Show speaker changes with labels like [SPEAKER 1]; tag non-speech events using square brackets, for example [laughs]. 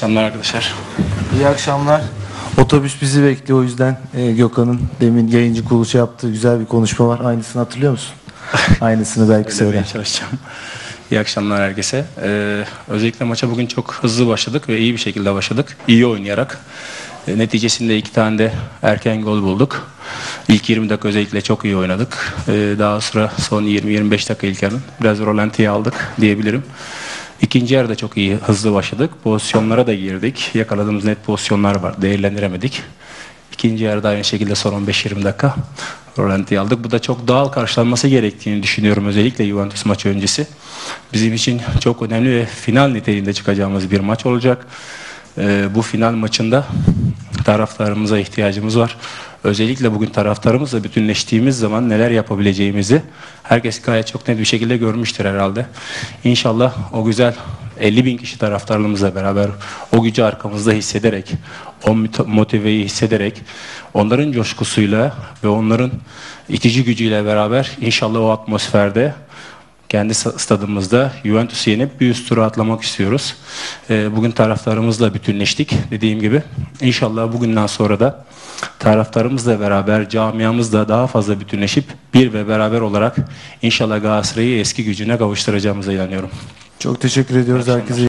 [SPEAKER 1] Selamlar arkadaşlar.
[SPEAKER 2] İyi akşamlar. Otobüs bizi bekliyor o yüzden e, Gökhan'ın demin yayıncı kuruluşu yaptığı güzel bir konuşma var. Aynısını hatırlıyor musun? [laughs] Aynısını belki söyle.
[SPEAKER 1] çalışacağım. İyi akşamlar herkese. Ee, özellikle maça bugün çok hızlı başladık ve iyi bir şekilde başladık. İyi oynayarak. E, neticesinde iki tane de erken gol bulduk. İlk 20 dakika özellikle çok iyi oynadık. Ee, daha sonra son 20-25 dakika ilk yarın biraz rolantiye aldık diyebilirim. İkinci yarıda çok iyi hızlı başladık. Pozisyonlara da girdik. Yakaladığımız net pozisyonlar var. Değerlendiremedik. İkinci yarıda aynı şekilde son 15-20 dakika rolantiye aldık. Bu da çok doğal karşılanması gerektiğini düşünüyorum özellikle Juventus maçı öncesi. Bizim için çok önemli ve final niteliğinde çıkacağımız bir maç olacak. Ee, bu final maçında taraftarımıza ihtiyacımız var. Özellikle bugün taraftarımızla bütünleştiğimiz zaman neler yapabileceğimizi herkes gayet çok net bir şekilde görmüştür herhalde. İnşallah o güzel 50 bin kişi taraftarlığımızla beraber o gücü arkamızda hissederek, o motiveyi hissederek, onların coşkusuyla ve onların itici gücüyle beraber inşallah o atmosferde kendi sta- stadımızda Juventus'u yenip bir üst tura atlamak istiyoruz. Ee, Bugün taraftarımızla bütünleştik dediğim gibi. İnşallah bugünden sonra da taraftarımızla beraber camiamızla daha fazla bütünleşip bir ve beraber olarak inşallah Galatasaray'ı eski gücüne kavuşturacağımıza inanıyorum.
[SPEAKER 2] Çok teşekkür ediyoruz herkese.